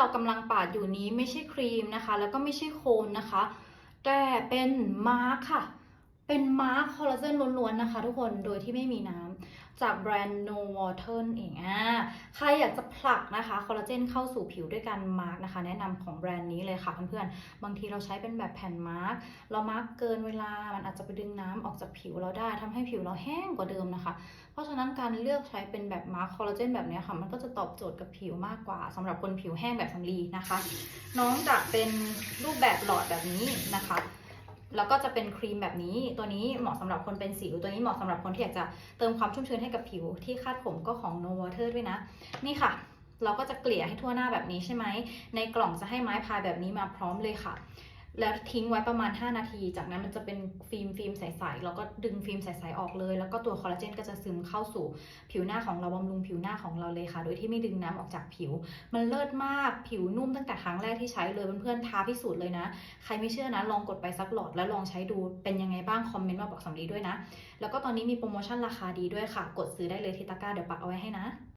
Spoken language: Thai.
เรากำลังปาดอยู่นี้ไม่ใช่ครีมนะคะ แล้วก็ไม่ใช่โคนนะคะ แต่เป็นมาร์คค่ะ เป็นมาร์คคอลลาเจนล้วนๆนะคะ ทุกคนโดยที่ไม่มีน้ำ จากแบรนด์ No Water เองอะใครอยากจะผลักนะคะคอลลาเจนเข้าสู่ผิวด้วยการมาร์กนะคะ แนะนำของแบรนด์นี้เลยค่ะเพื่อนๆ บางทีเราใช้เป็นแบบแผ่นมาร์กเรามาร์กเกินเวลา มันอาจจะไปดึงน้ำออกจากผิวเราได้ทำให้ผิวเราแห้งกว่าเดิมนะคะ เพราะฉะนั้นการเลือกใช้เป็นแบบมาร์คคอลลาเจนแบบนี้ค่ะ มันก็จะตอบโจทย์กับผิวมากกว่าสำหรับคนผิวแห้งแบบสำลีนะคะ น้องจะเป็นรูปแบบหลอดแบบนี้นะคะ แล้วก็จะเป็นครีมแบบนี้ ตัวนี้เหมาะสำหรับคนเป็นสิว ตัวนี้เหมาะสำหรับคนที่อยากจะเติมความชุ่มชื้นให้กับผิว ที่คาดผมก็ของ No Water ด้วยนะ นี่ค่ะ เราก็จะเกลี่ยให้ทั่วหน้าแบบนี้ใช่ไหม ในกล่องจะให้ไม้พายแบบนี้มาพร้อมเลยค่ะ แล้วทิ้งไว้ประมาณ 5 นาที จากนั้นมันจะเป็นฟิล์มฟิล์มใสๆแล้วก็ดึงฟิล์มใสๆออกเลย แล้วก็ตัวคอลลาเจนก็จะซึมเข้าสู่ผิวหน้าของเราบำรุงผิวหน้าของเราเลยค่ะ โดยที่ไม่ดึงน้ำออกจากผิว มันเลิศมากผิวนุ่มตั้งแต่ครั้งแรกที่ใช้เลยเพื่อนๆท้าพิสูจน์เลยนะ ใครไม่เชื่อนะลองกดไปสักหลอดแล้วลองใช้ดูเป็นยังไงบ้างคอมเมนต์มาบอกสำลีด้วยนะ แล้วก็ตอนนี้มีโปรโมชั่นราคาดีด้วยค่ะ กดซื้อได้เลยที่ตะกร้าเดี๋ยวปักเอาไว้ให้นะ